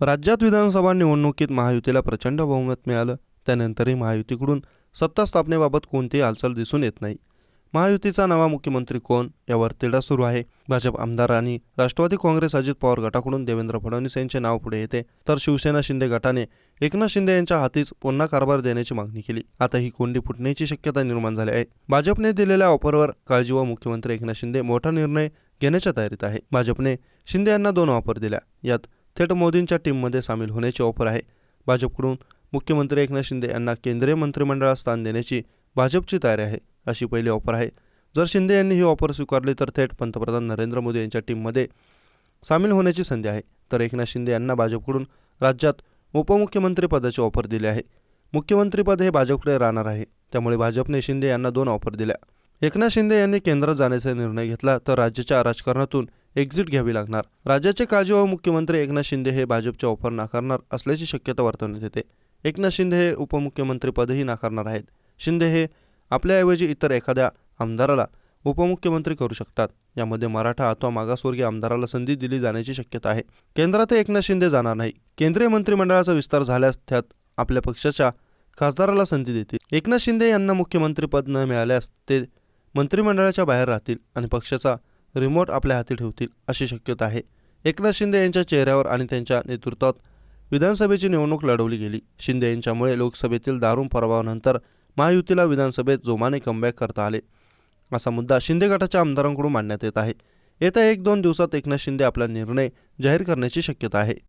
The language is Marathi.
राज्यात विधानसभा निवडणुकीत महायुतीला प्रचंड बहुमत मिळालं. त्यानंतरही महायुतीकडून सत्ता स्थापनेबाबत कोणतीही हालचाल दिसून येत नाही. महायुतीचा नवा मुख्यमंत्री कोण? यावर तिढा सुरू आहे. भाजप आमदार आणि राष्ट्रवादी काँग्रेस अजित पवार गटाकडून देवेंद्र फडणवीस यांचे नाव पुढे येते. तर शिवसेना शिंदे गटाने एकनाथ शिंदे यांच्या हातीच पुन्हा कारभार देण्याची मागणी केली. आता ही कोंडी फुटण्याची शक्यता निर्माण झाली आहे. भाजपने दिलेल्या ऑफरवर काळजी व मुख्यमंत्री एकनाथ शिंदे मोठा निर्णय घेण्याच्या तयारीत आहे. भाजपने शिंदे यांना दोन ऑफर दिल्या. यात थेट मोदींच्या टीममध्ये सामील होण्याची ऑफर आहे. भाजपकडून मुख्यमंत्री एकनाथ शिंदे यांना केंद्रीय मंत्रिमंडळात स्थान देण्याची भाजपची तयारी आहे अशी पहिली ऑफर आहे. जर शिंदे यांनी ही ऑफर स्वीकारली तर थेट पंतप्रधान नरेंद्र मोदी यांच्या टीममध्ये सामील होण्याची संधी आहे. तर एकनाथ शिंदे यांना भाजपकडून राज्यात उपमुख्यमंत्रीपदाची ऑफर दिली आहे. मुख्यमंत्रीपद हे भाजपकडे राहणार आहे. त्यामुळे भाजपने शिंदे यांना दोन ऑफर दिल्या. एकनाथ शिंदे यांनी केंद्रात जाण्याचा निर्णय घेतला तर राज्याच्या राजकारणातून एक्झिट घ्यावी लागणार. राज्याचे काळजीवाहू मुख्यमंत्री एकनाथ शिंदे हे भाजपच्या ऑफर नाकारणार असल्याची शक्यता वर्तवण्यात येते. एकनाथ शिंदे हे उपमुख्यमंत्रीपदही नाकारणार आहेत. शिंदे हे आपल्याऐवजी इतर एखाद्या आमदाराला उपमुख्यमंत्री करू शकतात. यामध्ये मराठा अथवा मागासवर्गीय आमदाराला संधी दिली जाण्याची शक्यता आहे. केंद्रात एकनाथ शिंदे जाणार नाही. केंद्रीय मंत्रिमंडळाचा विस्तार झाल्यास त्यात आपल्या पक्षाच्या खासदाराला संधी देतील. एकनाथ शिंदे यांना मुख्यमंत्रीपद न मिळाल्यास ते मंत्रिमंडळाच्या बाहेर राहतील आणि पक्षाचा रिमोट आपल्या हाती ठेवतील अशी शक्यता आहे. एकनाथ शिंदे यांच्या चेहऱ्यावर आणि त्यांच्या नेतृत्वात विधानसभेची निवडणूक लढवली गेली. शिंदे यांच्यामुळे लोकसभेतील दारुण पराभवानंतर महायुतीला विधानसभेत जोमाने कमबॅक करता आले. असा मुद्दा शिंदे गटाच्या आमदारांकडून मांडण्यात येत आहे. येत्या एक दोन दिवसात एकनाथ शिंदे आपला निर्णय जाहीर करण्याची शक्यता आहे.